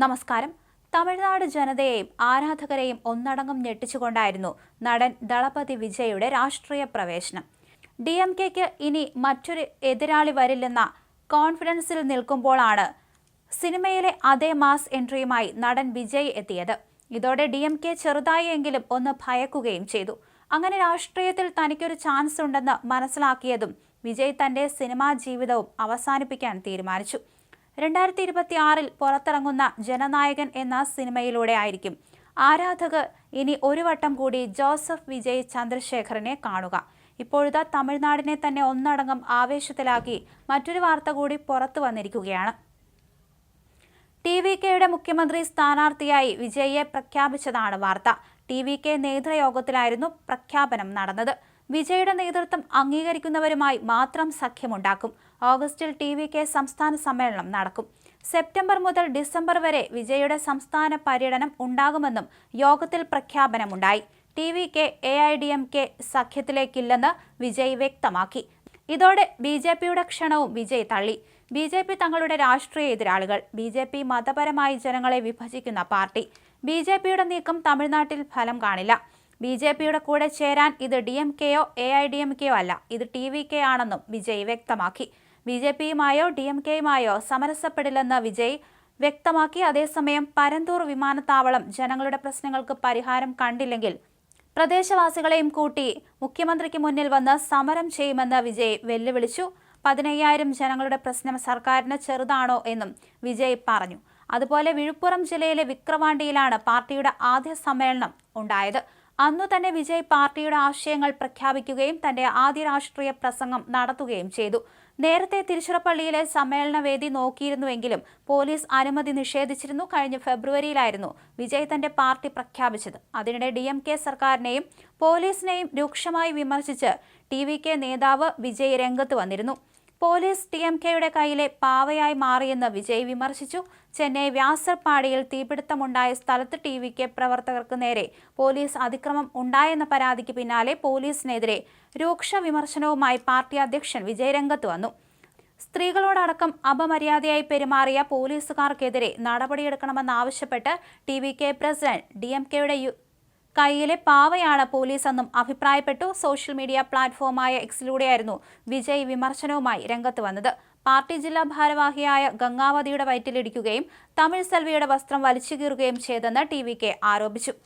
നമസ്കാരം. തമിഴ്നാട് ജനതയെയും ആരാധകരെയും ഒന്നടങ്കം ഞെട്ടിച്ചുകൊണ്ടായിരുന്നു നടൻ ദളപതി വിജയുടെ രാഷ്ട്രീയ പ്രവേശനം. ഡി എം കെക്ക് ഇനി മറ്റൊരു എതിരാളി വരില്ലെന്ന കോൺഫിഡൻസിൽ നിൽക്കുമ്പോഴാണ് സിനിമയിലെ അതേ മാസ് എൻട്രിയുമായി നടൻ വിജയ് എത്തിയത്. ഇതോടെ ഡി എം കെ ചെറുതായെങ്കിലും ഒന്ന് ഭയക്കുകയും ചെയ്തു. അങ്ങനെ രാഷ്ട്രീയത്തിൽ തനിക്കൊരു ചാൻസ് ഉണ്ടെന്ന് മനസ്സിലാക്കിയതും വിജയ് തന്റെ സിനിമാ ജീവിതവും അവസാനിപ്പിക്കാൻ തീരുമാനിച്ചു. രണ്ടായിരത്തി ഇരുപത്തി ആറിൽ പുറത്തിറങ്ങുന്ന ജനനായകൻ എന്ന സിനിമയിലൂടെ ആയിരിക്കും. ആരാധകർ ഇനി ഒരു വട്ടം കൂടി ജോസഫ് വിജയ് ചന്ദ്രശേഖറിനെ കാണുക. ഇപ്പോഴത്തെ തമിഴ്നാടിനെ തന്നെ ഒന്നടങ്കം ആവേശത്തിലാക്കി മറ്റൊരു വാർത്ത കൂടി പുറത്തു വന്നിരിക്കുകയാണ്. ടി വി കെയുടെ മുഖ്യമന്ത്രി സ്ഥാനാർത്ഥിയായി വിജയ്യെ പ്രഖ്യാപിച്ചതാണ് വാർത്ത. ടി വി കെ നേതൃയോഗത്തിലായിരുന്നു പ്രഖ്യാപനം നടന്നത്. വിജയുടെ നേതൃത്വം അംഗീകരിക്കുന്നവരുമായി മാത്രം സഖ്യമുണ്ടാക്കും. ഓഗസ്റ്റിൽ ടി വി കെ സംസ്ഥാന സമ്മേളനം നടക്കും. സെപ്റ്റംബർ മുതൽ ഡിസംബർ വരെ വിജയുടെ സംസ്ഥാന പര്യടനം ഉണ്ടാകുമെന്നും യോഗത്തിൽ പ്രഖ്യാപനമുണ്ടായി. T V K A I D M K സഖ്യത്തിലേക്കില്ലെന്ന് Vijay വ്യക്തമാക്കി. ഇതോടെ ബി ജെ പിയുടെ ക്ഷണവും വിജയ് തള്ളി. ബി ജെ പി തങ്ങളുടെ രാഷ്ട്രീയ എതിരാളികൾ ബി ജെ പി മതപരമായി ജനങ്ങളെ വിഭജിക്കുന്ന പാർട്ടി. ബി ജെ പിയുടെ നീക്കം തമിഴ്നാട്ടിൽ ഫലം കാണില്ല. ബി ജെ പിയുടെ കൂടെ ചേരാൻ ഇത് ഡി എം കെയോ എ ഐ ഡി എം കെയോ അല്ല. ഇത് ടി വി കെ ആണെന്നും വിജയ് വ്യക്തമാക്കി. ബി ജെ പിയുമായോ ഡി എം കെയുമായോ സമരസപ്പെടില്ലെന്ന് വിജയ് വ്യക്തമാക്കി. അതേസമയം പരന്തൂർ വിമാനത്താവളം ജനങ്ങളുടെ പ്രശ്നങ്ങൾക്ക് പരിഹാരം കണ്ടില്ലെങ്കിൽ പ്രദേശവാസികളെയും കൂട്ടി മുഖ്യമന്ത്രിക്ക് മുന്നിൽ വന്ന് സമരം ചെയ്യുമെന്ന് വിജയ് വെല്ലുവിളിച്ചു. പതിനയ്യായിരം ജനങ്ങളുടെ പ്രശ്നം സർക്കാരിന് ചെറുതാണോ എന്നും വിജയ് പറഞ്ഞു. അതുപോലെ വിഴുപ്പുറം ജില്ലയിലെ വിക്രവാണ്ടിയിലാണ് പാർട്ടിയുടെ ആദ്യ സമ്മേളനം ഉണ്ടായത്. അന്നു തന്നെ വിജയ് പാർട്ടിയുടെ ആശയങ്ങൾ പ്രഖ്യാപിക്കുകയും തന്റെ ആദ്യ രാഷ്ട്രീയ പ്രസംഗം നടത്തുകയും ചെയ്തു. നേരത്തെ തിരുച്ചിറപ്പള്ളിയിലെ സമ്മേളനവേദി നോക്കിയിരുന്നുവെങ്കിലും പോലീസ് അനുമതി നിഷേധിച്ചിരുന്നു. കഴിഞ്ഞ ഫെബ്രുവരിയിലായിരുന്നു വിജയ് തന്റെ പാർട്ടി പ്രഖ്യാപിച്ചത്. അതിനിടെ ഡി എം കെ സർക്കാരിനെയും പോലീസിനെയും രൂക്ഷമായി വിമർശിച്ച് ടി വി കെ നേതാവ് വിജയ് രംഗത്ത് വന്നിരുന്നു. പോലീസ് ടി എം കെയുടെ കയ്യിലെ പാവയായി മാറിയെന്ന് വിജയ് വിമർശിച്ചു. ചെന്നൈ വ്യാസർപാടിയിൽ തീപിടുത്തമുണ്ടായ സ്ഥലത്ത് ടി വി കെ പ്രവർത്തകർക്ക് നേരെ പോലീസ് അതിക്രമം ഉണ്ടായെന്ന പരാതിക്ക് പിന്നാലെ പോലീസിനെതിരെ രൂക്ഷ വിമർശനവുമായി പാർട്ടി അധ്യക്ഷൻ വിജയ് രംഗത്ത് വന്നു. സ്ത്രീകളോടടക്കം അപമര്യാദയായി പെരുമാറിയ പോലീസുകാർക്കെതിരെ നടപടിയെടുക്കണമെന്നാവശ്യപ്പെട്ട് T V K president D M കെയുടെ കയ്യിലെ പാവയാണ് പോലീസ് എന്നും അഭിപ്രായപ്പെട്ടു. സോഷ്യൽ മീഡിയ പ്ലാറ്റ്ഫോമായ എക്സിലൂടെയായിരുന്നു വിജയ് വിമർശനവുമായി രംഗത്ത് വന്നത്. പാർട്ടി ജില്ലാ ഭാരവാഹിയായ ഗംഗാവതിയുടെ വയറ്റിലിടിക്കുകയും തമിഴ് സെൽവിയുടെ വസ്ത്രം വലിച്ചു കീറുകയും ചെയ്തെന്ന് ടി ആരോപിച്ചു.